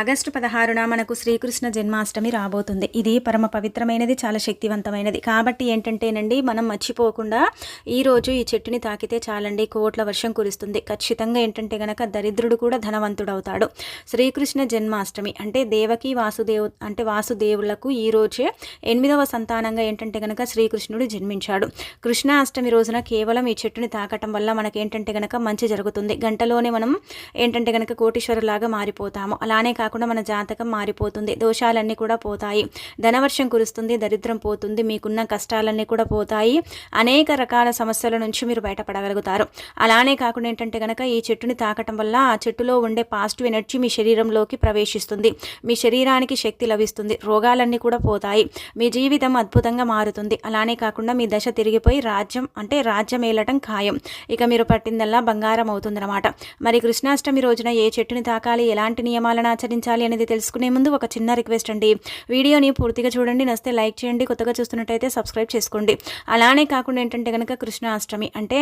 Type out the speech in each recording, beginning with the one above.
August పదహారున మనకు శ్రీకృష్ణ జన్మాష్టమి రాబోతుంది. ఇది పరమ పవిత్రమైనది చాలా శక్తివంతమైనది. కాబట్టి ఏంటంటేనండి మనం మర్చిపోకుండా ఈరోజు ఈ చెట్టుని తాకితే చాలండి కోట్ల వర్షం కురుస్తుంది. ఖచ్చితంగా ఏంటంటే గనక దరిద్రుడు కూడా ధనవంతుడవుతాడు. శ్రీకృష్ణ జన్మాష్టమి అంటే దేవకి వాసుదేవు అంటే వాసుదేవులకు ఈ రోజే ఎనిమిదవ సంతానంగా ఏంటంటే గనక శ్రీకృష్ణుడు జన్మించాడు. కృష్ణాష్టమి రోజున కేవలం ఈ చెట్టుని తాకటం వల్ల మనకి ఏంటంటే గనక మంచి జరుగుతుంది. గంటలోనే మనం ఏంటంటే గనక కోటీశ్వరులాగా మారిపోతాము. అలానే కాకుండా మన జాతకం మారిపోతుంది. దోషాలన్నీ కూడా పోతాయి. ధనవర్షం కురుస్తుంది దరిద్రం పోతుంది మీకున్న కష్టాలన్నీ కూడా పోతాయి. అనేక రకాల సమస్యల నుంచి మీరు బయటపడగలుగుతారు. అలానే కాకుండా ఏంటంటే కనుక ఈ చెట్టుని తాకటం వల్ల ఆ చెట్టులో ఉండే పాజిటివ్ ఎనర్జీ మీ శరీరంలోకి ప్రవేశిస్తుంది. మీ శరీరానికి శక్తి లభిస్తుంది. రోగాలన్నీ కూడా పోతాయి. మీ జీవితం అద్భుతంగా మారుతుంది. అలానే కాకుండా మీ దశ తిరిగిపోయి రాజ్యం అంటే రాజ్యం ఏలటం ఖాయం. ఇక మీరు పట్టిందల్లా బంగారం అవుతుందన్నమాట. మరి కృష్ణాష్టమి రోజున ఏ చెట్టుని తాకాలి? ఎలాంటి నియమాలను ఆచరించాలి అనేది తెలుసుకునే ముందు ఒక చిన్న రిక్వెస్ట్ అండి. వీడియోని పూర్తిగా చూడండి నస్తే లైక్ చేయండి కొత్తగా చూస్తున్నట్టయితే సబ్స్క్రైబ్ చేసుకోండి. అలానే కాకుండా ఏంటంటే కనుక కృష్ణాష్టమి అంటే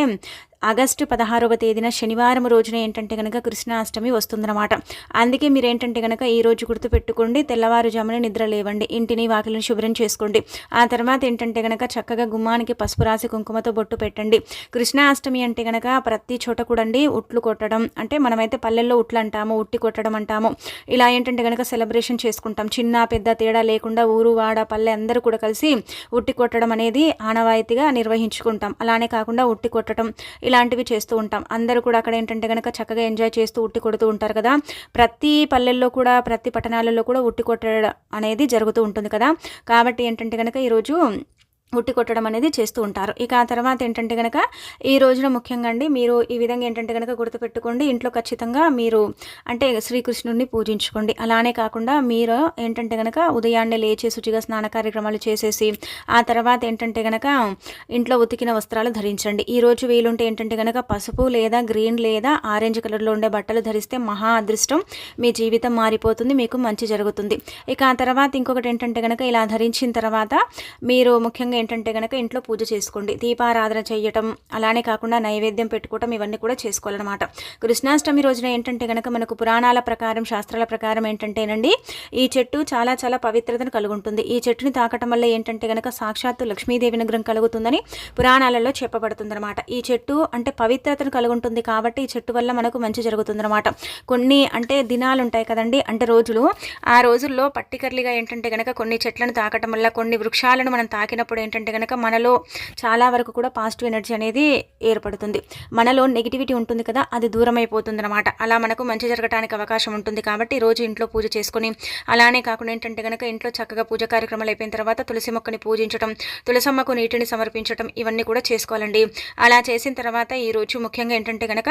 ఆగస్టు పదహారవ తేదీన శనివారం రోజున ఏంటంటే కనుక కృష్ణాష్టమి వస్తుందన్నమాట. అందుకే మీరు ఏంటంటే కనుక ఈ రోజు గుర్తుపెట్టుకోండి తెల్లవారుజామున నిద్ర లేవండి ఇంటిని వాకిలిని శుభ్రం చేసుకోండి. ఆ తర్వాత ఏంటంటే కనుక చక్కగా గుమ్మానికి పసుపు రాసి కుంకుమతో బొట్టు పెట్టండి. కృష్ణాష్టమి అంటే కనుక ప్రతి చోట కూడండి ఉట్లు కొట్టడం అంటే మనమైతే పల్లెల్లో ఉట్లు అంటాము ఉట్టి కొట్టడం అంటాము. ఇలా ఇలా ఏంటంటే కనుక సెలబ్రేషన్ చేసుకుంటాం. చిన్న పెద్ద తేడా లేకుండా ఊరు వాడ పల్లె అందరూ కూడా కలిసి ఉట్టి కొట్టడం అనేది ఆనవాయితీగా నిర్వహించుకుంటాం. అలానే కాకుండా ఉట్టి కొట్టడం ఇలాంటివి చేస్తూ ఉంటాం. అందరూ కూడా అక్కడ ఏంటంటే కనుక చక్కగా ఎంజాయ్ చేస్తూ ఉట్టి కొడుతూ ఉంటారు కదా. ప్రతి పల్లెల్లో కూడా ప్రతి పట్టణాలలో కూడా ఉట్టి కొట్టడం అనేది జరుగుతూ ఉంటుంది కదా. కాబట్టి ఏంటంటే కనుక ఈరోజు ఉట్టి కొట్టడం అనేది చేస్తూ ఉంటారు. ఇక ఆ తర్వాత ఏంటంటే కనుక ఈ రోజున ముఖ్యంగా అండి మీరు ఈ విధంగా ఏంటంటే కనుక గుర్తుపెట్టుకోండి. ఇంట్లో ఖచ్చితంగా మీరు అంటే శ్రీకృష్ణుడిని పూజించుకోండి. అలానే కాకుండా మీరు ఏంటంటే కనుక ఉదయాన్నే లేచి శుచిగా స్నాన కార్యక్రమాలు చేసేసి ఆ తర్వాత ఏంటంటే కనుక ఇంట్లో ఉతికిన వస్త్రాలు ధరించండి. ఈ రోజు వీలుంటే ఏంటంటే కనుక పసుపు లేదా గ్రీన్ లేదా ఆరెంజ్ కలర్లో ఉండే బట్టలు ధరిస్తే మహా అదృష్టం. మీ జీవితం మారిపోతుంది మీకు మంచి జరుగుతుంది. ఇక ఆ తర్వాత ఇంకొకటి ఏంటంటే కనుక ఇలా ధరించిన తర్వాత మీరు ముఖ్యంగా ఏంటంటే కనుక ఇంట్లో పూజ చేసుకోండి. దీపారాధన చేయటం అలానే కాకుండా నైవేద్యం పెట్టుకోవటం ఇవన్నీ కూడా చేసుకోవాలన్నమాట. కృష్ణాష్టమి రోజున ఏంటంటే కనుక మనకు పురాణాల ప్రకారం శాస్త్రాల ప్రకారం ఏంటంటేనండి ఈ చెట్టు చాలా చాలా పవిత్రతను కలుగుంటుంది. ఈ చెట్టుని తాకటం వల్ల ఏంటంటే కనుక సాక్షాత్తు లక్ష్మీదేవి విగ్రహం కలుగుతుందని పురాణాలలో చెప్పబడుతుందన్నమాట. ఈ చెట్టు అంటే పవిత్రతను కలుగుంటుంది కాబట్టి ఈ చెట్టు వల్ల మనకు మంచి జరుగుతుందన్నమాట. కొన్ని అంటే దినాలు ఉంటాయి కదండి అంటే రోజులు. ఆ రోజుల్లో పర్టికర్లీగా ఏంటంటే కనుక కొన్ని చెట్లను తాకటం వల్ల కొన్ని వృక్షాలను మనం తాకినప్పుడు ఏంటంటే కనుక మనలో చాలా వరకు కూడా పాజిటివ్ ఎనర్జీ అనేది ఏర్పడుతుంది. మనలో నెగిటివిటీ ఉంటుంది కదా అది దూరం అయిపోతుంది అనమాట అలా మనకు మంచి జరగడానికి అవకాశం ఉంటుంది కాబట్టి రోజు ఇంట్లో పూజ చేసుకొని అలానే కాకుండా ఏంటంటే కనుక ఇంట్లో చక్కగా పూజ కార్యక్రమాలు అయిపోయిన తర్వాత తులసి మొక్కని పూజించడం తులసమ్మకు నీటిని సమర్పించడం ఇవన్నీ కూడా చేసుకోవాలండి. అలా చేసిన తర్వాత ఈరోజు ముఖ్యంగా ఏంటంటే కనుక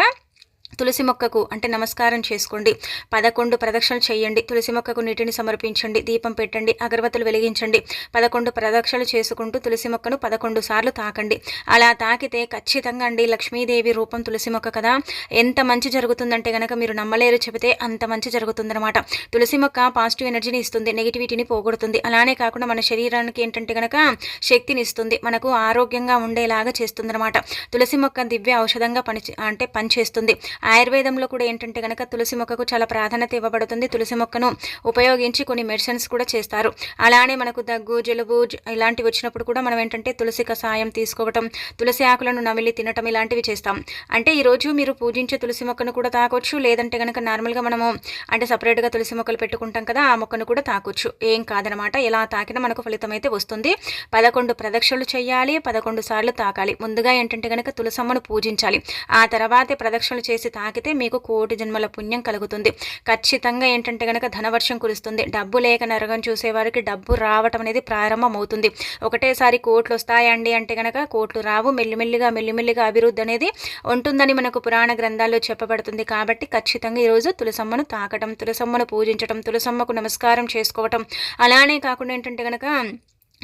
తులసి మొక్కకు అంటే నమస్కారం చేసుకోండి. పదకొండు ప్రదక్షిణలు చేయండి. తులసి మొక్కకు నీటిని సమర్పించండి. దీపం పెట్టండి. అగరబత్తులు వెలిగించండి. పదకొండు ప్రదక్షిణలు చేసుకుంటూ తులసి మొక్కను పదకొండు సార్లు తాకండి. అలా తాకితే ఖచ్చితంగా అండి లక్ష్మీదేవి రూపం తులసి మొక్క కదా. ఎంత మంచి జరుగుతుందంటే కనుక మీరు నమ్మలేరు చెబితే అంత మంచి జరుగుతుందన్నమాట. తులసి మొక్క పాజిటివ్ ఎనర్జీని ఇస్తుంది. నెగిటివిటీని పోగొడుతుంది. అలానే కాకుండా మన శరీరానికి ఏంటంటే కనుక శక్తిని ఇస్తుంది. మనకు ఆరోగ్యంగా ఉండేలాగా చేస్తుందన్నమాట. తులసి మొక్క దివ్య ఔషధంగా పని అంటే పనిచేస్తుంది. ఆయుర్వేదంలో కూడా ఏంటంటే కనుక తులసి మొక్కకు చాలా ప్రాధాన్యత ఇవ్వబడుతుంది. తులసి మొక్కను ఉపయోగించి కొన్ని మెడిసిన్స్ కూడా చేస్తారు. అలానే మనకు దగ్గు జలుబు ఇలాంటివి వచ్చినప్పుడు కూడా మనం ఏంటంటే తులసి కషాయం తీసుకోవటం తులసి ఆకులను నమిలి తినటం ఇలాంటివి చేస్తాం. అంటే ఈరోజు మీరు పూజించే తులసి మొక్కను కూడా తాకొచ్చు లేదంటే కనుక నార్మల్గా మనము అంటే సపరేట్గా తులసి మొక్కలు పెట్టుకుంటాం కదా ఆ మొక్కను కూడా తాకొచ్చు ఏం కాదనమాట. ఎలా తాకినా మనకు ఫలితం అయితే వస్తుంది. పదకొండు ప్రదక్షిణలు చేయాలి పదకొండు సార్లు తాకాలి. ముందుగా ఏంటంటే కనుక తులసమ్మను పూజించాలి. ఆ తర్వాతే ప్రదక్షిణలు చేసి తాకితే మీకు కోటి జన్మల పుణ్యం కలుగుతుంది. ఖచ్చితంగా ఏంటంటే కనుక ధనవర్షం కురుస్తుంది. డబ్బు లేక నరగం చూసేవారికి డబ్బు రావటం అనేది ప్రారంభం అవుతుంది ఒకటేసారి కోట్లు వస్తాయండి అంటే కనుక కోట్లు రావు. మెల్లిమెల్లిగా మెల్లిమెల్లిగా అభివృద్ధి అనేది ఉంటుందని మనకు పురాణ గ్రంథాల్లో చెప్పబడుతుంది. కాబట్టి ఖచ్చితంగా ఈరోజు తులసమ్మను తాకటం తులసమ్మను పూజించటం తులసమ్మకు నమస్కారం చేసుకోవటం. అలానే కాకుండా ఏంటంటే కనుక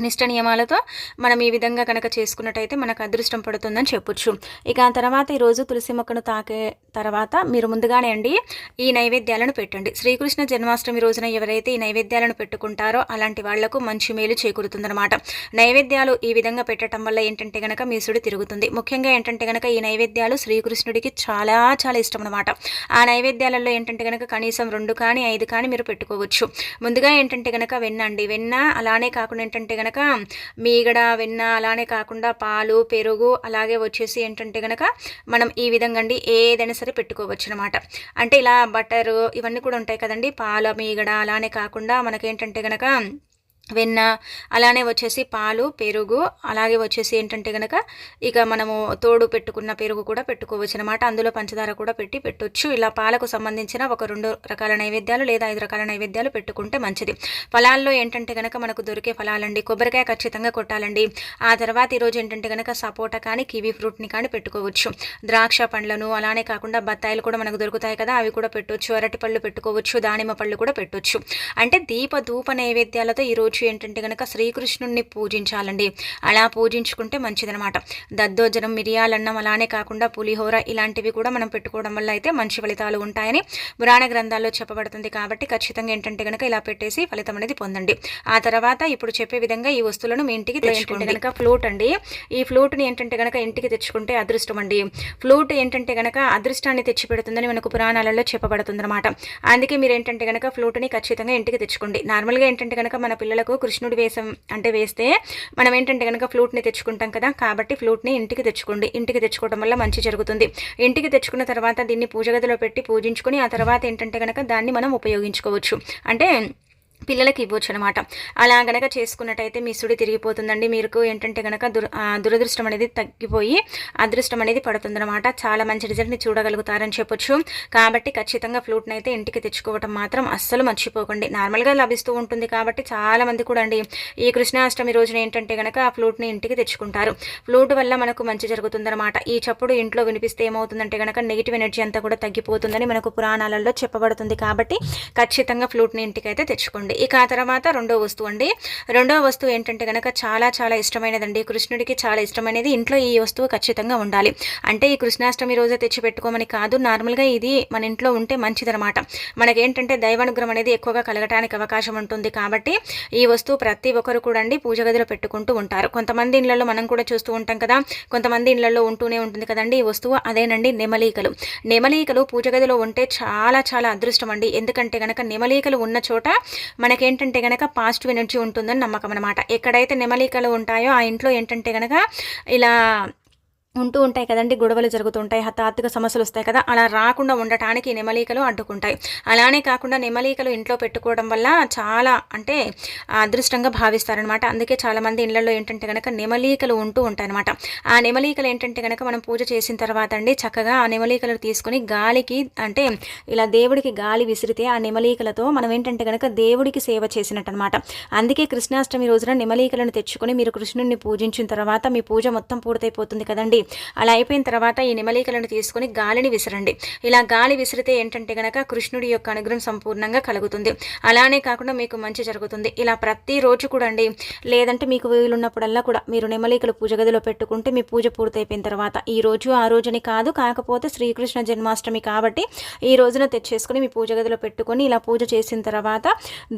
నిష్ట నియమాలతో మనం ఈ విధంగా కనుక చేసుకున్నట్టయితే మనకు అదృష్టం పడుతుందని చెప్పొచ్చు. ఇక ఆ తర్వాత ఈరోజు తులసి మొక్కను తాకే తర్వాత మీరు ముందుగానే అండి ఈ నైవేద్యాలను పెట్టండి. శ్రీకృష్ణ జన్మాష్టమి రోజున ఎవరైతే ఈ నైవేద్యాలను పెట్టుకుంటారో అలాంటి వాళ్ళకు మంచి మేలు చేకూరుతుందన్నమాట. నైవేద్యాలు ఈ విధంగా పెట్టడం వల్ల ఏంటంటే గనక మీ సుడి తిరుగుతుంది. ముఖ్యంగా ఏంటంటే గనక ఈ నైవేద్యాలు శ్రీకృష్ణుడికి చాలా చాలా ఇష్టం అనమాట ఆ నైవేద్యాలలో ఏంటంటే గనక కనీసం రెండు కానీ ఐదు కానీ మీరు పెట్టుకోవచ్చు. ముందుగా ఏంటంటే గనక వెన్న అండి వెన్న అలానే కాకుండా ఏంటంటే గనక మీగడ వెన్న అలానే కాకుండా పాలు పెరుగు అలాగే వచ్చేసి ఏంటంటే గనక మనం ఈ విధంగా అండి ఏదైనా సరే పెట్టుకోవచ్చు అనమాట అంటే ఇలా బటరు ఇవన్నీ కూడా ఉంటాయి కదండి. పాల మీగడ అలానే కాకుండా మనకేంటంటే గనక వెన్న అలానే వచ్చేసి పాలు పెరుగు అలాగే వచ్చేసి ఏంటంటే కనుక ఇక మనము తోడు పెట్టుకున్న పెరుగు కూడా పెట్టుకోవచ్చు అనమాట అందులో పంచదార కూడా పెట్టి పెట్టొచ్చు. ఇలా పాలకు సంబంధించిన ఒక రెండు రకాల నైవేద్యాలు లేదా ఐదు రకాల నైవేద్యాలు పెట్టుకుంటే మంచిది. ఫలాల్లో ఏంటంటే కనుక మనకు దొరికే ఫలాలండి కొబ్బరికాయ ఖచ్చితంగా కొట్టాలండి. ఆ తర్వాత ఈరోజు ఏంటంటే కనుక సపోటా కానీ కివీ ఫ్రూట్ని కానీ పెట్టుకోవచ్చు. ద్రాక్ష పండ్లను అలానే కాకుండా బత్తాయిలు కూడా మనకు దొరుకుతాయి కదా అవి కూడా పెట్టొచ్చు. అరటి పళ్ళు పెట్టుకోవచ్చు దానిమ్మ పళ్ళు కూడా పెట్టొచ్చు. అంటే దీప ధూప నైవేద్యాలతో ఈరోజు రోజు ఏంటంటే కనుక శ్రీకృష్ణుడిని పూజించాలండి. అలా పూజించుకుంటే మంచిదనమాట దద్దోజనం మిరియాలన్నం అలానే కాకుండా పులిహోర ఇలాంటివి కూడా మనం పెట్టుకోవడం వల్ల అయితే మంచి ఫలితాలు ఉంటాయని పురాణ గ్రంథాల్లో చెప్పబడుతుంది కాబట్టి ఖచ్చితంగా ఏంటంటే కనుక ఇలా పెట్టేసి ఫలితం అనేది పొందండి. ఆ తర్వాత ఇప్పుడు చెప్పే విధంగా ఈ వస్తువులను మీ ఇంటికి తెచ్చుకుంటే కనుక ఫ్లూట్ అండి. ఈ ఫ్లూట్ని ఏంటంటే కనుక ఇంటికి తెచ్చుకుంటే అదృష్టం అండి. ఫ్లూట్ ఏంటంటే కనుక అదృష్టాన్ని తెచ్చి పెడుతుందని మనకు పురాణాలలో చెప్పబడుతుంది అనమాట అందుకే మీరు ఏంటంటే కనుక ఫ్లూట్ని ఖచ్చితంగా ఇంటికి తెచ్చుకోండి. నార్మల్గా ఏంటంటే కనుక మన పిల్లలకు మనకు కృష్ణుడి వేసం అంటే వేస్తే మనం ఏంటంటే కనుక ఫ్లూట్ని తెచ్చుకుంటాం కదా కాబట్టి ఫ్లూట్ని ఇంటికి తెచ్చుకోండి. ఇంటికి తెచ్చుకోవడం వల్ల మంచి జరుగుతుంది. ఇంటికి తెచ్చుకున్న తర్వాత దీన్ని పూజ గదిలో పెట్టి పూజించుకొని ఆ తర్వాత ఏంటంటే కనుక దాన్ని మనం ఉపయోగించుకోవచ్చు. అంటే పిల్లలకి ఇవ్వచ్చు అనమాట అలా గనక చేసుకున్నట్టయితే మీ సుడి తిరిగిపోతుందండి. మీకు ఏంటంటే గనక దుర దురదృష్టం అనేది తగ్గిపోయి అదృష్టం అనేది పడుతుందన్నమాట. చాలా మంచి రిజల్ట్ని చూడగలుగుతారని చెప్పొచ్చు. కాబట్టి ఖచ్చితంగా ఫ్లూట్ని అయితే ఇంటికి తెచ్చుకోవటం మాత్రం అస్సలు మర్చిపోకండి. నార్మల్గా లభిస్తూ ఉంటుంది కాబట్టి చాలా మంది కూడా అండి ఈ కృష్ణాష్టమి రోజున ఏంటంటే గనక ఆ ఫ్లూట్ని ఇంటికి తెచ్చుకుంటారు. ఫ్లూట్ వల్ల మనకు మంచి జరుగుతుందన్నమాట. ఈ చప్పుడు ఇంట్లో వినిపిస్తే ఏమవుతుందంటే గనక నెగిటివ్ ఎనర్జీ అంతా కూడా తగ్గిపోతుందని మనకు పురాణాలలో చెప్పబడుతుంది కాబట్టి ఖచ్చితంగా ఫ్లూట్ని ఇంటికి అయితే తెచ్చుకోండి. ఇక ఆ తర్వాత రెండో వస్తువు అండి. రెండో వస్తువు ఏంటంటే కనుక చాలా చాలా ఇష్టమైనదండి. కృష్ణుడికి చాలా ఇష్టమైనది. ఇంట్లో ఈ వస్తువు ఖచ్చితంగా ఉండాలి. అంటే ఈ కృష్ణాష్టమి రోజే తెచ్చి పెట్టుకోమని కాదు నార్మల్గా ఇది మన ఇంట్లో ఉంటే మంచిదనమాట. మనకేంటంటే దైవానుగ్రహం అనేది ఎక్కువగా కలగటానికి అవకాశం ఉంటుంది కాబట్టి ఈ వస్తువు ప్రతి ఒక్కరు కూడా అండి పూజ గదిలో పెట్టుకుంటూ ఉంటారు. కొంతమంది ఇళ్ళలో మనం కూడా చూస్తూ ఉంటాం కదా. కొంతమంది ఇళ్ళలో ఉంటూనే ఉంటుంది కదండి ఈ వస్తువు. అదేనండి నెమలీకలు. నెమలీకలు పూజ గదిలో ఉంటే చాలా చాలా అదృష్టం అండి. ఎందుకంటే కనుక నెమలీకలు ఉన్న చోట మనకేంటంటే కనుక పాజిటివ్ ఎనర్జీ ఉంటుందని నమ్మకం అనమాట ఎక్కడైతే నెమలికలు ఉంటాయో ఆ ఇంట్లో ఏంటంటే కనుక ఇలా ఉంటూ ఉంటాయి కదండి గొడవలు జరుగుతుంటాయి హఠాత్తుగా సమస్యలు వస్తాయి కదా అలా రాకుండా ఉండటానికి నెమలీకలు అడ్డుకుంటాయి. అలానే కాకుండా నెమలీకలు ఇంట్లో పెట్టుకోవడం వల్ల చాలా అంటే అదృష్టంగా భావిస్తారనమాట అందుకే చాలామంది ఇళ్ళలో ఏంటంటే కనుక నెమలీకలు ఉంటూ ఉంటాయి అనమాట ఆ నెమలీకలు ఏంటంటే కనుక మనం పూజ చేసిన తర్వాత అండి చక్కగా ఆ నెమలీకలు తీసుకొని గాలికి అంటే ఇలా దేవుడికి గాలి విసిరితే ఆ నెమలీకలతో మనం ఏంటంటే కనుక దేవుడికి సేవ చేసినట్టు అనమాట అందుకే కృష్ణాష్టమి రోజున నెమలీకలను తెచ్చుకొని మీరు కృష్ణుడిని పూజించిన తర్వాత మీ పూజ మొత్తం పూర్తయిపోతుంది కదండి. అలా అయిపోయిన తర్వాత ఈ నిమలీకలను తీసుకుని గాలిని విసరండి. ఇలా గాలి విసిరితే ఏంటంటే గనక కృష్ణుడి యొక్క అనుగ్రహం సంపూర్ణంగా కలుగుతుంది. అలానే కాకుండా మీకు మంచి జరుగుతుంది. ఇలా ప్రతిరోజు కూడా అండి లేదంటే మీకు వీలున్నప్పుడల్లా కూడా మీరు నిమలీకలు పూజ గదిలో పెట్టుకుంటే మీ పూజ పూర్తయిపోయిన తర్వాత ఈ రోజు ఆ రోజుని కాదు కాకపోతే శ్రీకృష్ణ జన్మాష్టమి కాబట్టి ఈ రోజున తెచ్చేసుకుని మీ పూజ గదిలో పెట్టుకొని ఇలా పూజ చేసిన తర్వాత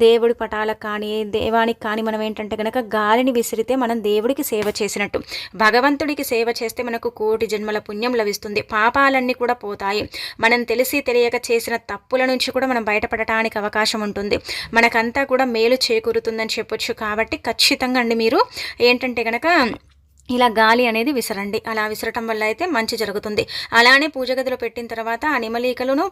దేవుడి పటాలకు కానీ దేవానికి కానీ మనం ఏంటంటే కనుక గాలిని విసిరితే మనం దేవుడికి సేవ చేసినట్టు భగవంతుడికి సేవ చేస్తే మనం మనకు కోటి జన్మల పుణ్యం లభిస్తుంది. పాపాలన్నీ కూడా పోతాయి. మనం తెలిసి తెలియక చేసిన తప్పుల నుంచి కూడా మనం బయటపడటానికి అవకాశం ఉంటుంది. మనకంతా కూడా మేలు చేకూరుతుందని చెప్పొచ్చు కాబట్టి ఖచ్చితంగా అండి మీరు. ఏంటంటే కనుక ఇలా గాలి అనేది విసరండి. అలా విసరటం వల్ల అయితే మంచి జరుగుతుంది. అలానే పూజ గదిలో పెట్టిన తర్వాత ఆ నిమలీకలను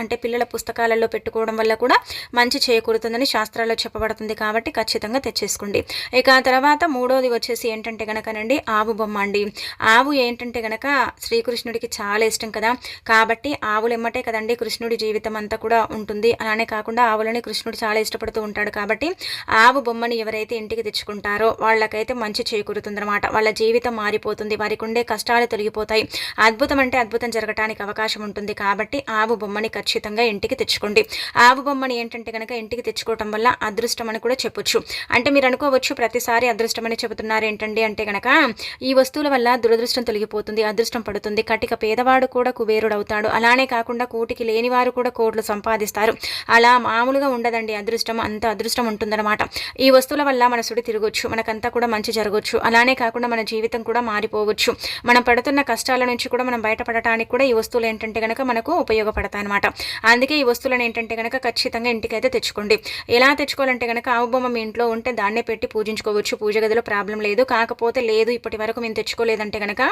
అంటే పిల్లల పుస్తకాలలో పెట్టుకోవడం వల్ల కూడా మంచి చేకూరుతుందని శాస్త్రాల్లో చెప్పబడుతుంది కాబట్టి ఖచ్చితంగా తెచ్చేసుకోండి. ఇక ఆ తర్వాత మూడోది వచ్చేసి ఏంటంటే గనకనండి ఆవు బొమ్మ అండి. ఆవు ఏంటంటే గనక శ్రీకృష్ణుడికి చాలా ఇష్టం కదా. కాబట్టి ఆవులు ఎమ్మటే కదండి కృష్ణుడి జీవితం అంతా కూడా ఉంటుంది. అలానే కాకుండా ఆవులని కృష్ణుడు చాలా ఇష్టపడుతూ ఉంటాడు కాబట్టి ఆవు బొమ్మని ఎవరైతే ఇంటికి తెచ్చుకుంటారో వాళ్ళకైతే మంచి చేకూరుతుందన్నమాట. వాళ్ళ జీవితం మారిపోతుంది. వారికి ఉండే కష్టాలు తొలగిపోతాయి. అద్భుతం అంటే అద్భుతం జరగటానికి అవకాశం ఉంటుంది. కాబట్టి ఆవు బొమ్మని ఖచ్చితంగా ఇంటికి తెచ్చుకోండి. ఆవు బొమ్మని ఏంటంటే కనుక ఇంటికి తెచ్చుకోవటం వల్ల అదృష్టం అని కూడా చెప్పొచ్చు. అంటే మీరు అనుకోవచ్చు ప్రతిసారి అదృష్టం అని చెబుతున్నారు ఏంటండి అంటే కనుక ఈ వస్తువుల వల్ల దురదృష్టం తొలగిపోతుంది అదృష్టం పడుతుంది. కటిక పేదవాడు కూడా కుబేరుడు అవుతాడు అలానే కాకుండా కూటికి లేనివారు కూడా కోట్లు సంపాదిస్తారు. అలా మామూలుగా ఉండదండి అదృష్టం. అంత అదృష్టం ఉంటుందన్నమాట. ఈ వస్తువుల వల్ల మన సుడి తిరగొచ్చు. మనకంతా కూడా మంచి జరగవచ్చు అలానే కాకుండా మన జీవితం కూడా మారిపోవచ్చు. మనం పడుతున్న కష్టాల నుంచి కూడా మనం బయటపడటానికి కూడా ఈ వస్తువులు ఏంటంటే కనుక మనకు ఉపయోగపడతాయి అనమాట అందుకే ఈ వస్తువులను ఏంటంటే కనుక ఖచ్చితంగా ఇంటికైతే తెచ్చుకోండి. ఎలా తెచ్చుకోవాలంటే కనుక ఆవు బొమ్మ మీ ఇంట్లో ఉంటే దాన్నే పెట్టి పూజించుకోవచ్చు. పూజ గదిలో ప్రాబ్లం లేదు. కాకపోతే లేదు ఇప్పటి వరకు మేము తెచ్చుకోలేదంటే కనుక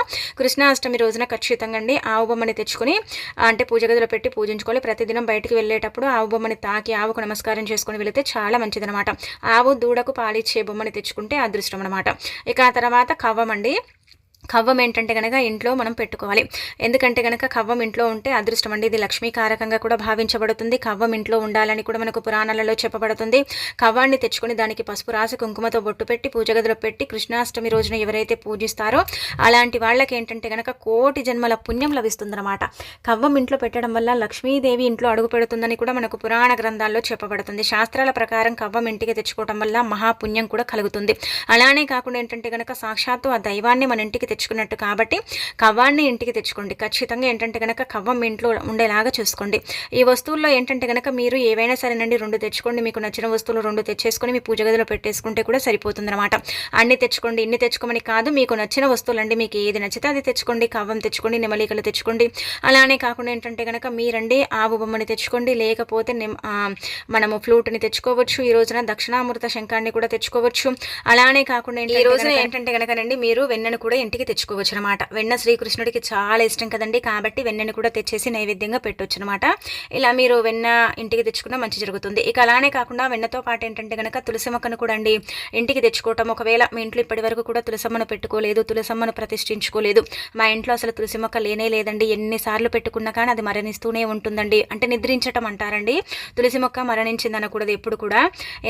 కృష్ణాష్టమి రోజున ఖచ్చితంగా అండి ఆవు బొమ్మని తెచ్చుకొని అంటే పూజ గదిలో పెట్టి పూజించుకోవాలి. ప్రతిదినం బయటికి వెళ్ళేటప్పుడు ఆవు బొమ్మని తాకి ఆవుకు నమస్కారం చేసుకుని వెళితే చాలా మంచిదనమాట ఆవు దూడకు పాలిచ్చే బొమ్మని తెచ్చుకుంటే అదృష్టం అనమాట ఇక ఆ తర్వాత కవ్వం అండి కవ్వం ఏంటంటే కనుక ఇంట్లో మనం పెట్టుకోవాలి. ఎందుకంటే కనుక కవ్వం ఇంట్లో ఉంటే అదృష్టం అండి. ఇది లక్ష్మీకారకంగా కూడా భావించబడుతుంది. కవ్వం ఇంట్లో ఉండాలని కూడా మనకు పురాణాలలో చెప్పబడుతుంది. కవ్వాన్ని తెచ్చుకొని దానికి పసుపు రాసి కుంకుమతో బొట్టు పెట్టి పూజ గదిలో పెట్టి కృష్ణాష్టమి రోజున ఎవరైతే పూజిస్తారో అలాంటి వాళ్ళకి ఏంటంటే కనుక కోటి జన్మల పుణ్యం లభిస్తుందన్నమాట. కవ్వం ఇంట్లో పెట్టడం వల్ల లక్ష్మీదేవి ఇంట్లో అడుగు పెడుతుందని కూడా మనకు పురాణ గ్రంథాల్లో చెప్పబడుతుంది. శాస్త్రాల ప్రకారం కవ్వం ఇంటికి తెచ్చుకోవడం వల్ల మహాపుణ్యం కూడా కలుగుతుంది. అలానే కాకుండా ఏంటంటే కనుక సాక్షాత్తు ఆ దైవాన్ని మన ఇంటికి తెచ్చుకున్నట్టు. కాబట్టి కవ్వాన్ని ఇంటికి తెచ్చుకోండి. ఖచ్చితంగా ఏంటంటే కనుక కవ్వం ఇంట్లో ఉండేలాగా చూసుకోండి. ఈ వస్తువుల్లో ఏంటంటే కనుక మీరు ఏవైనా సరేనండి రెండు తెచ్చుకోండి మీకు నచ్చిన వస్తువులు రెండు తెచ్చేసుకొని మీ పూజ గదిలో పెట్టేసుకుంటే కూడా సరిపోతుంది అనమాట అన్ని తెచ్చుకోండి ఇన్ని తెచ్చుకోమని కాదు మీకు నచ్చిన వస్తువులు అండి మీకు ఏది నచ్చితే అది తెచ్చుకోండి కవ్వం తెచ్చుకోండి నిమలికలు తెచ్చుకోండి. అలానే కాకుండా ఏంటంటే కనుక మీరండి ఆవు బొమ్మని తెచ్చుకోండి లేకపోతే మనము ఫ్లూట్ని తెచ్చుకోవచ్చు ఈ రోజున దక్షిణామృత శంఖాన్ని కూడా తెచ్చుకోవచ్చు. అలానే కాకుండా ఈ రోజున ఏంటంటే కనుకనండి మీరు వెన్నను కూడా ఇంటికి తెచ్చుకోవచ్చు అనమాట వెన్న శ్రీకృష్ణుడికి చాలా ఇష్టం కదండి. కాబట్టి వెన్నని కూడా తెచ్చేసి నైవేద్యంగా పెట్టవచ్చు అనమాట ఇలా మీరు వెన్న ఇంటికి తెచ్చుకున్న మంచి జరుగుతుంది. ఇక అలానే కాకుండా వెన్నతో పాటు ఏంటంటే కనుక తులసి మొక్కను కూడా అండి ఇంటికి తెచ్చుకోవటం ఒకవేళ మీ ఇంట్లో ఇప్పటి వరకు కూడా తులసమ్మను పెట్టుకోలేదు తులసమ్మను ప్రతిష్ఠించుకోలేదు. మా ఇంట్లో అసలు తులసి మొక్క లేనే లేదండి. ఎన్నిసార్లు పెట్టుకున్నా కానీ అది మరణిస్తూనే ఉంటుందండి. అంటే నిద్రించటం అంటారండి. తులసి మొక్క మరణించింది అనకూడదు ఎప్పుడు కూడా.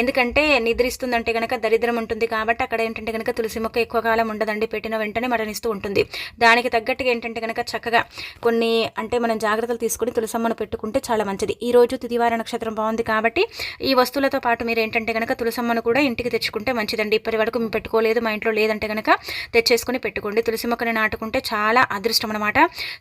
ఎందుకంటే నిద్రిస్తుందంటే కనుక దరిద్రం ఉంటుంది కాబట్టి అక్కడ ఏంటంటే కనుక తులసి మొక్క ఎక్కువ కాలం ఉండదండి. పెట్టిన వెంటనే మరణి ప్రయాణిస్తూ ఉంటుంది. దానికి తగ్గట్టుగా ఏంటంటే కనుక చక్కగా కొన్ని అంటే మనం జాగ్రత్తలు తీసుకుని తులసమ్మను పెట్టుకుంటే చాలా మంచిది. ఈ రోజు తిదివార నక్షత్రం బాగుంది కాబట్టి ఈ వస్తువులతో పాటు మీరు ఏంటంటే కనుక తులసమ్మను కూడా ఇంటికి తెచ్చుకుంటే మంచిదండి. ఇప్పటి వరకు మేము పెట్టుకోలేదు మా ఇంట్లో లేదంటే కనుక తెచ్చేసుకుని పెట్టుకోండి. తులసి మొక్కని నాటుకుంటే చాలా అదృష్టం అనమాట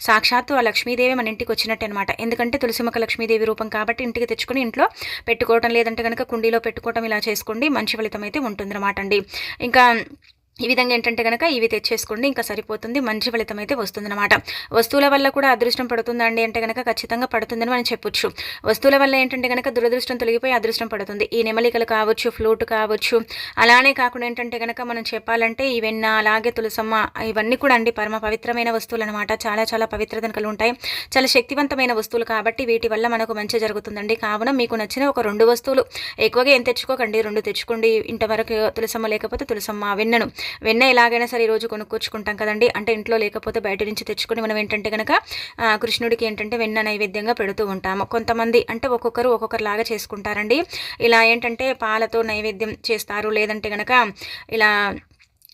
సాక్షాత్తు ఆ లక్ష్మీదేవి మన ఇంటికి వచ్చినట్టు అనమాట ఎందుకంటే తులసి మొక్క లక్ష్మీదేవి రూపం కాబట్టి ఇంటికి తెచ్చుకుని ఇంట్లో పెట్టుకోవటం లేదంటే కనుక కుండీలో పెట్టుకోవటం ఇలా చేసుకోండి. మంచి ఫలితం అయితే ఉంటుందన్నమాట అండి. ఇంకా ఈ విధంగా ఏంటంటే కనుక ఇవి తెచ్చేసుకోండి ఇంకా సరిపోతుంది మంచి ఫలితం అయితే వస్తుందన్నమాట. వస్తువుల వల్ల కూడా అదృష్టం పడుతుందండి అంటే కనుక ఖచ్చితంగా పడుతుందని మనం చెప్పొచ్చు. వస్తువుల వల్ల ఏంటంటే కనుక దురదృష్టం తొలగిపోయి అదృష్టం పడుతుంది. ఈ నెమలికలు కావచ్చు ఫ్లూట్ కావచ్చు అలానే కాకుండా ఏంటంటే కనుక మనం చెప్పాలంటే ఈ అలాగే తులసమ్మ ఇవన్నీ కూడా అండి పరమ పవిత్రమైన వస్తువులు అనమాట చాలా చాలా పవిత్రతను కలిగి ఉంటాయి. చాలా శక్తివంతమైన వస్తువులు కాబట్టి వీటి వల్ల మనకు మంచి జరుగుతుందండి. కావున మీకు నచ్చిన ఒక రెండు వస్తువులు ఎక్కువగా ఏం తెచ్చుకోకండి రెండు తెచ్చుకోండి. ఇంతవరకు తులసమ్మ లేకపోతే తులసమ్మ వెన్నను. వెన్న ఎలాగైనా సరే ఈరోజు కొనుక్కొచ్చుకుంటాం కదండి. అంటే ఇంట్లో లేకపోతే బయట నుంచి తెచ్చుకొని మనం ఏంటంటే కనుక కృష్ణుడికి ఏంటంటే వెన్న నైవేద్యంగా పెడుతూ ఉంటాము. కొంతమంది అంటే ఒక్కొక్కరు ఒక్కొక్కరిలాగా చేసుకుంటారండి. ఇలా ఏంటంటే పాలతో నైవేద్యం చేస్తారు. లేదంటే కనుక ఇలా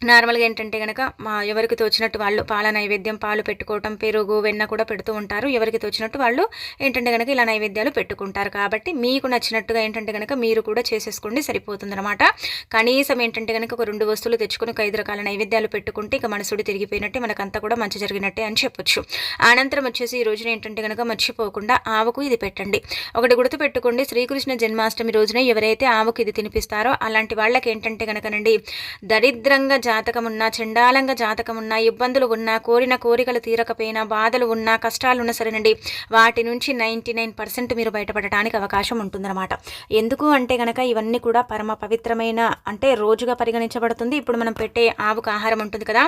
నార్మల్గా ఏంటంటే కనుక మా ఎవరికి తోచినట్టు వాళ్ళు పాల నైవేద్యం పాలు పెట్టుకోవటం పెరుగు వెన్న కూడా పెడుతూ ఉంటారు. ఎవరికి తోచినట్టు వాళ్ళు ఏంటంటే కనుక ఇలా నైవేద్యాలు పెట్టుకుంటారు. కాబట్టి మీకు నచ్చినట్టుగా ఏంటంటే కనుక మీరు కూడా చేసేసుకోండి సరిపోతుందన్నమాట. కనీసం ఏంటంటే కనుక ఒక రెండు వస్తువులు తెచ్చుకుని ఒక ఐదు రకాల నైవేద్యాలు పెట్టుకుంటే ఇక మనసుడు తిరిగిపోయినట్టే మనకంతా కూడా మంచి జరిగినట్టే అని చెప్పొచ్చు. అనంతరం వచ్చేసి ఈ రోజున ఏంటంటే కనుక మర్చిపోకుండా ఆవుకు ఇది పెట్టండి. ఒకటి గుర్తు పెట్టుకోండి శ్రీకృష్ణ జన్మాష్టమి రోజున ఎవరైతే ఆవుకు ఇది తినిపిస్తారో అలాంటి వాళ్ళకి ఏంటంటే కనుకనండి దరిద్రంగా జాతకం ఉన్నా చండాలంగా జాతకం ఇబ్బందులు ఉన్నా కోరిన కోరికలు తీరకపోయినా బాధలు ఉన్నా కష్టాలున్నా సరేనండి. వాటి నుంచి నైంటీ నైన్ పర్సెంట్ మీరు బయటపడటానికి అవకాశం ఉంటుందన్నమాట. ఎందుకు అంటే కనుక ఇవన్నీ కూడా పరమ పవిత్రమైన అంటే రోజుగా పరిగణించబడుతుంది. ఇప్పుడు మనం పెట్టే ఆవుకు ఆహారం ఉంటుంది కదా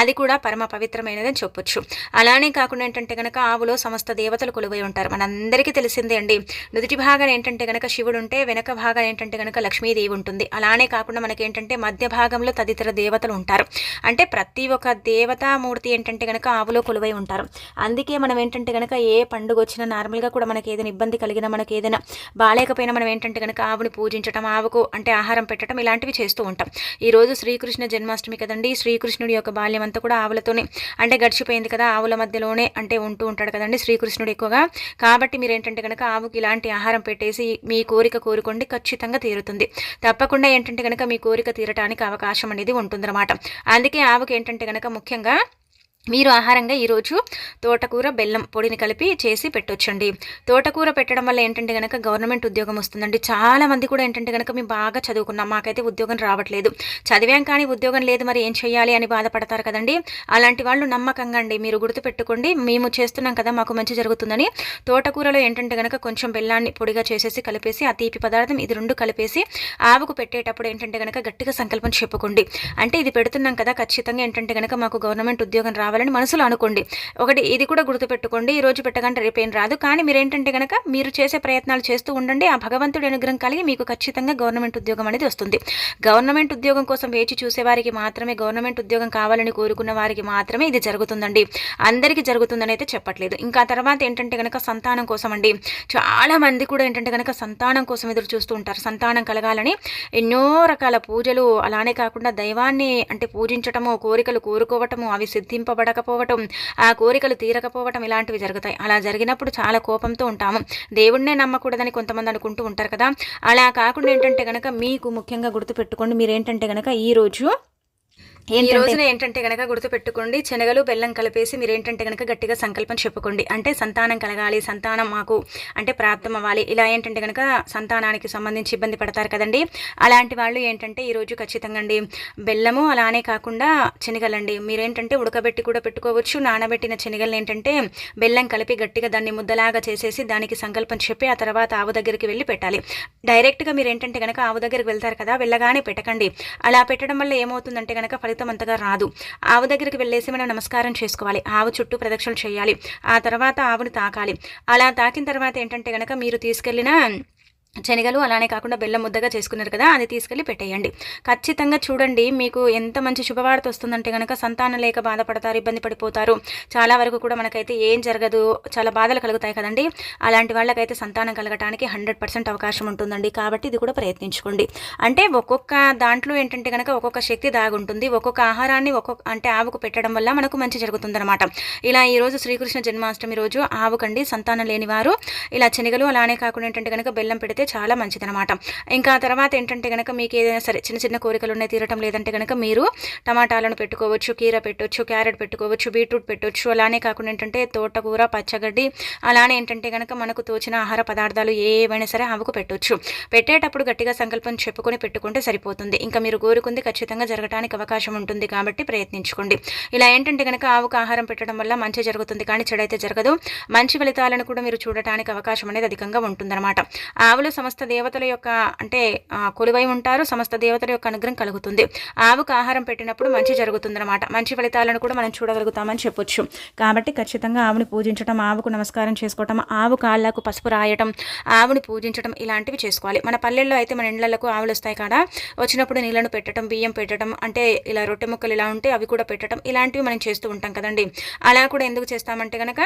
అది కూడా పరమ పవిత్రమైనదని చెప్పొచ్చు. అలానే కాకుండా ఏంటంటే కనుక ఆవులో సమస్త దేవతలు కొలువై ఉంటారు. మనందరికీ తెలిసిందే అండి. నుదుటి భాగం ఏంటంటే కనుక శివుడు ఉంటే వెనక భాగం ఏంటంటే కనుక లక్ష్మీదేవి ఉంటుంది. అలానే కాకుండా మనకి ఏంటంటే మధ్య భాగంలో తదితర దేవతలు దేవతలు ఉంటారు. అంటే ప్రతి ఒక్క దేవతామూర్తి ఏంటంటే కనుక ఆవులో కొలువై ఉంటారు. అందుకే మనం ఏంటంటే కనుక ఏ పండుగ వచ్చినా నార్మల్గా కూడా మనకి ఏదైనా ఇబ్బంది కలిగినా మనకి ఏదైనా బాగాలేకపోయినా మనం ఏంటంటే కనుక ఆవుని పూజించడం ఆవుకు అంటే ఆహారం పెట్టడం ఇలాంటివి చేస్తూ ఉంటాం. ఈరోజు శ్రీకృష్ణ జన్మాష్టమి కదండి. శ్రీకృష్ణుడి యొక్క బాల్యం అంతా కూడా ఆవులతోనే అంటే గడిచిపోయింది కదా ఆవుల మధ్యలోనే అంటే ఉంటూ ఉంటాడు కదండి శ్రీకృష్ణుడు ఎక్కువగా. కాబట్టి మీరు ఏంటంటే కనుక ఆవుకి ఇలాంటి ఆహారం పెట్టేసి మీ కోరిక కోరుకోండి ఖచ్చితంగా తీరుతుంది. తప్పకుండా ఏంటంటే కనుక మీ కోరిక తీరటానికి అవకాశం అనేది ఉంటుంది. అనమాట అందుకే ఆవుకి ఏంటంటే కనుక ముఖ్యంగా మీరు ఆహారంగా ఈరోజు తోటకూర బెల్లం పొడిని కలిపి చేసి పెట్టొచ్చండి. తోటకూర పెట్టడం వల్ల ఏంటంటే కనుక గవర్నమెంట్ ఉద్యోగం వస్తుందండి. చాలా మంది కూడా ఏంటంటే కనుక మేము బాగా చదువుకున్నాం. మాకైతే ఉద్యోగం రావట్లేదు. చదివాం కానీ ఉద్యోగం లేదు మరి ఏం చేయాలి అని బాధపడతారు కదండి. అలాంటి వాళ్ళు నమ్మకంగా అండి. మీరు గుర్తుపెట్టుకోండి. మేము చేస్తున్నాం కదా మాకు మంచి జరుగుతుందని. తోటకూరలో ఏంటంటే కనుక కొంచెం బెల్లాన్ని పొడిగా చేసేసి కలిపేసి ఆ తీపి పదార్థం ఇది రెండు కలిపేసి ఆవుకు పెట్టేటప్పుడు ఏంటంటే కనుక గట్టిగా సంకల్పం చెప్పుకోండి. అంటే ఇది పెడుతున్నాం కదా ఖచ్చితంగా ఏంటంటే కనుక మాకు గవర్నమెంట్ ఉద్యోగం రావాలి కావాలని మనసులో అనుకోండి. ఒకటి ఇది కూడా గుర్తుపెట్టుకోండి. ఈ రోజు పెట్టకంటే రేపేం రాదు. కానీ మీరు ఏంటంటే కనుక మీరు చేసే ప్రయత్నాలు చేస్తూ ఉండండి. ఆ భగవంతుడి అనుగ్రహం కలిగి మీకు ఖచ్చితంగా గవర్నమెంట్ ఉద్యోగం అనేది వస్తుంది. గవర్నమెంట్ ఉద్యోగం కోసం వేచి చూసే వారికి మాత్రమే గవర్నమెంట్ ఉద్యోగం కావాలని కోరుకున్న వారికి మాత్రమే ఇది జరుగుతుందండి. అందరికీ జరుగుతుందని అయితే చెప్పట్లేదు. ఇంకా తర్వాత ఏంటంటే కనుక సంతానం కోసం అండి చాలా మంది కూడా ఏంటంటే కనుక సంతానం కోసం ఎదురు చూస్తూ ఉంటారు. సంతానం కలగాలని ఎన్నో రకాల పూజలు. అలానే కాకుండా దైవాన్ని అంటే పూజించటము కోరికలు కోరుకోవటము అవి సిద్ధింపబడ పడకపోవటం ఆ కోరికలు తీరకపోవటం ఇలాంటివి జరుగుతాయి. అలా జరిగినప్పుడు చాలా కోపంతో ఉంటాము. దేవుడినే నమ్మకూడదని కొంతమంది అనుకుంటూ ఉంటారు కదా. అలా కాకుండా ఏంటంటే కనుక మీకు ముఖ్యంగా గుర్తుపెట్టుకోండి. మీరు ఏంటంటే కనుక ఈరోజు ఈ రోజున ఏంటంటే కనుక గుర్తుపెట్టుకోండి శనగలు బెల్లం కలిపేసి మీరు ఏంటంటే కనుక గట్టిగా సంకల్పం చెప్పుకోండి. అంటే సంతానం కలగాలి సంతానం మాకు అంటే ప్రాప్తం అవ్వాలి. ఇలా ఏంటంటే కనుక సంతానానికి సంబంధించి ఇబ్బంది పడతారు కదండి. అలాంటి వాళ్ళు ఏంటంటే ఈరోజు ఖచ్చితంగా అండి బెల్లము అలానే కాకుండా శనగలండి. మీరేంటంటే ఉడకబెట్టి కూడా పెట్టుకోవచ్చు నానబెట్టిన శనగలను ఏంటంటే బెల్లం కలిపి గట్టిగా దాన్ని ముద్దలాగా చేసేసి దానికి సంకల్పం చెప్పి ఆ తర్వాత ఆవు దగ్గరికి వెళ్ళి పెట్టాలి. డైరెక్ట్గా మీరు ఏంటంటే కనుక ఆవు దగ్గరికి వెళ్తారు కదా వెళ్ళగానే పెట్టకండి. అలా పెట్టడం వల్ల ఏమవుతుందంటే కనుక ఫలితం ఫలితం అంతగా రాదు. ఆవు దగ్గరికి వెళ్ళేసి మనం నమస్కారం చేసుకోవాలి. ఆవు చుట్టూ ప్రదక్షిణలు చేయాలి. ఆ తర్వాత ఆవును తాకాలి. అలా తాకిన తర్వాత ఏంటంటే కనుక మీరు తీసుకెళ్ళిన శనగలు అలానే కాకుండా బెల్లం ముద్దగా చేసుకున్నారు కదా అది తీసుకెళ్ళి పెట్టేయండి. ఖచ్చితంగా చూడండి మీకు ఎంత మంచి శుభవార్త వస్తుందంటే కనుక సంతానం లేక బాధపడతారు ఇబ్బంది పడిపోతారు. చాలా వరకు కూడా మనకైతే ఏం జరగదు చాలా బాధలు కలుగుతాయి కదండి. అలాంటి వాళ్ళకైతే సంతానం కలగటానికి హండ్రెడ్ పర్సెంట్ అవకాశం ఉంటుందండి. కాబట్టి ఇది కూడా ప్రయత్నించుకోండి. అంటే ఒక్కొక్క దాంట్లో ఏంటంటే కనుక ఒక్కొక్క శక్తి దాగుంటుంది. ఒక్కొక్క ఆహారాన్ని ఒక్కొక్క అంటే ఆవుకు పెట్టడం వల్ల మనకు మంచి జరుగుతుందన్నమాట. ఇలా ఈరోజు శ్రీకృష్ణ జన్మాష్టమి రోజు ఆవుకండి సంతానం లేని వారు ఇలా శనగలు అలానే కాకుండా ఏంటంటే కనుక బెల్లం పెడితే అయితే చాలా మంచిదనమాట ఇంకా తర్వాత ఏంటంటే కనుక మీకు ఏదైనా సరే చిన్న చిన్న కోరికలు ఉన్నాయి తీరటం లేదంటే కనుక మీరు టమాటాలను పెట్టుకోవచ్చు కీర పెట్టొచ్చు క్యారెట్ పెట్టుకోవచ్చు బీట్రూట్ పెట్టొచ్చు అలానే కాకుండా ఏంటంటే తోటకూర పచ్చగడ్డి అలానే ఏంటంటే కనుక మనకు తోచిన ఆహార పదార్థాలు ఏవైనా సరే ఆవుకు పెట్టొచ్చు. పెట్టేటప్పుడు గట్టిగా సంకల్పం చెప్పుకొని పెట్టుకుంటే సరిపోతుంది. ఇంకా మీరు కోరుకుంది ఖచ్చితంగా జరగడానికి అవకాశం ఉంటుంది కాబట్టి ప్రయత్నించుకోండి. ఇలా ఏంటంటే కనుక ఆవుకు ఆహారం పెట్టడం వల్ల మంచి జరుగుతుంది కానీ చెడైతే జరగదు. మంచి ఫలితాలను కూడా మీరు చూడటానికి అవకాశం అనేది అధికంగా ఉంటుందన్నమాట. ఆవులు సమస్త దేవతల యొక్క అంటే కొలువై ఉంటారు. సమస్త దేవతల యొక్క అనుగ్రహం కలుగుతుంది. ఆవుకు ఆహారం పెట్టినప్పుడు మంచి జరుగుతుందన్నమాట. మంచి ఫలితాలను కూడా మనం చూడగలుగుతామని చెప్పొచ్చు. కాబట్టి ఖచ్చితంగా ఆవుని పూజించడం ఆవుకు నమస్కారం చేసుకోవటం ఆవు కాళ్ళకు పసుపు రాయటం ఆవుని పూజించడం ఇలాంటివి చేసుకోవాలి. మన పల్లెల్లో అయితే మన ఇండ్లకు ఆవులు వస్తాయి కదా. వచ్చినప్పుడు నీళ్ళను పెట్టడం బియ్యం పెట్టడం అంటే ఇలా రొట్టె ముక్కలు ఇలా ఉంటే అవి కూడా పెట్టడం ఇలాంటివి మనం చేస్తూ ఉంటాం కదండి. అలా కూడా ఎందుకు చేస్తామంటే కనుక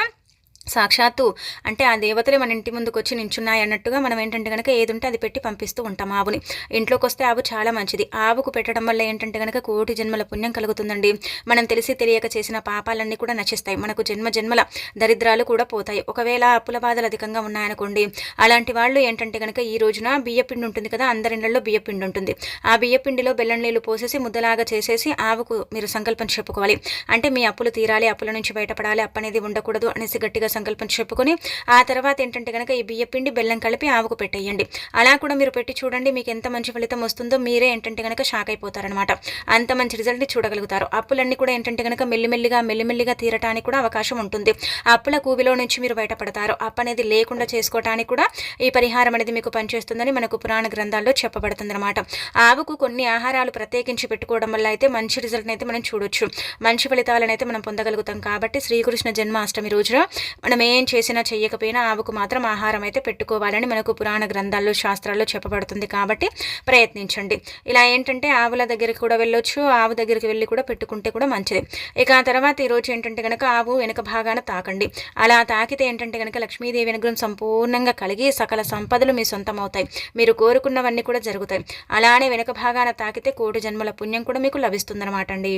సాక్షాత్తు అంటే ఆ దేవతలే మన ఇంటి ముందుకు వచ్చి నించున్నాయి అన్నట్టుగా మనం ఏంటంటే కనుక ఏది ఉంటే అది పెట్టి పంపిస్తూ ఉంటాం ఆవుని. ఇంట్లోకి వస్తే ఆవు చాలా మంచిది. ఆవుకు పెట్టడం వల్ల ఏంటంటే కనుక కోటి జన్మల పుణ్యం కలుగుతుందండి. మనం తెలిసి తెలియక చేసిన పాపాలన్నీ కూడా నశిస్తాయి. మనకు జన్మ జన్మల దరిద్రాలు కూడా పోతాయి. ఒకవేళ అప్పుల బాధలు అధికంగా ఉన్నాయనుకోండి అలాంటి వాళ్ళు ఏంటంటే కనుక ఈ రోజున బియ్యపిండి ఉంటుంది కదా అందరిళ్ళలో బియ్యపిండి ఉంటుంది. ఆ బియ్యపిండిలో బెల్లం నీళ్ళు పోసేసి ముద్దలాగా చేసేసి ఆవుకు మీరు సంకల్పం చెప్పుకోవాలి. అంటే మీ అప్పులు తీరాలి అప్పుల నుంచి బయటపడాలి అప్పనేది ఉండకూడదు అనేసి గట్టిగా సంకల్పం చెప్పుకొని ఆ తర్వాత ఏంటంటే కనుక ఈ బియ్యపిండి బెల్లం కలిపి ఆవుకు పెట్టేయండి. అలా కూడా మీరు పెట్టి చూడండి మీకు ఎంత మంచి ఫలితం వస్తుందో మీరే ఏంటంటే కనుక షాక్ అయిపోతారనమాట అంత మంచి రిజల్ట్ని చూడగలుగుతారు. అప్పులన్నీ కూడా ఏంటంటే కనుక మెల్లిమెల్లిగా మెల్లిమెల్లిగా తీరటానికి కూడా అవకాశం ఉంటుంది. అప్పుల కూవిలో నుంచి మీరు బయటపడతారు. అప్పు అనేది లేకుండా చేసుకోవటానికి కూడా ఈ పరిహారం అనేది మీకు పనిచేస్తుందని మనకు పురాణ గ్రంథాల్లో చెప్పబడుతుందన్నమాట. ఆవుకు కొన్ని ఆహారాలు ప్రత్యేకించి పెట్టుకోవడం వల్ల అయితే మంచి రిజల్ట్ని అయితే మనం చూడొచ్చు. మంచి ఫలితాలను అయితే మనం పొందగలుగుతాం. కాబట్టి శ్రీకృష్ణ జన్మాష్టమి రోజున మనం ఏం చేసినా చేయకపోయినా ఆవుకు మాత్రం ఆహారం అయితే పెట్టుకోవాలని మనకు పురాణ గ్రంథాల్లో శాస్త్రాల్లో చెప్పబడుతుంది కాబట్టి ప్రయత్నించండి. ఇలా ఏంటంటే ఆవుల దగ్గరికి కూడా వెళ్ళొచ్చు ఆవు దగ్గరికి వెళ్ళి కూడా పెట్టుకుంటే కూడా మంచిది. ఇక ఆ తర్వాత ఈరోజు ఏంటంటే కనుక ఆవు వెనుక భాగాన తాకండి. అలా తాకితే ఏంటంటే కనుక లక్ష్మీదేవి అనుగ్రహం సంపూర్ణంగా కలిగి సకల సంపదలు మీ సొంతం అవుతాయి మీరు కోరుకున్నవన్నీ కూడా జరుగుతాయి. అలానే వెనుక భాగాన తాకితే కోటి జన్మల పుణ్యం కూడా మీకు లభిస్తుందన్నమాట అండి.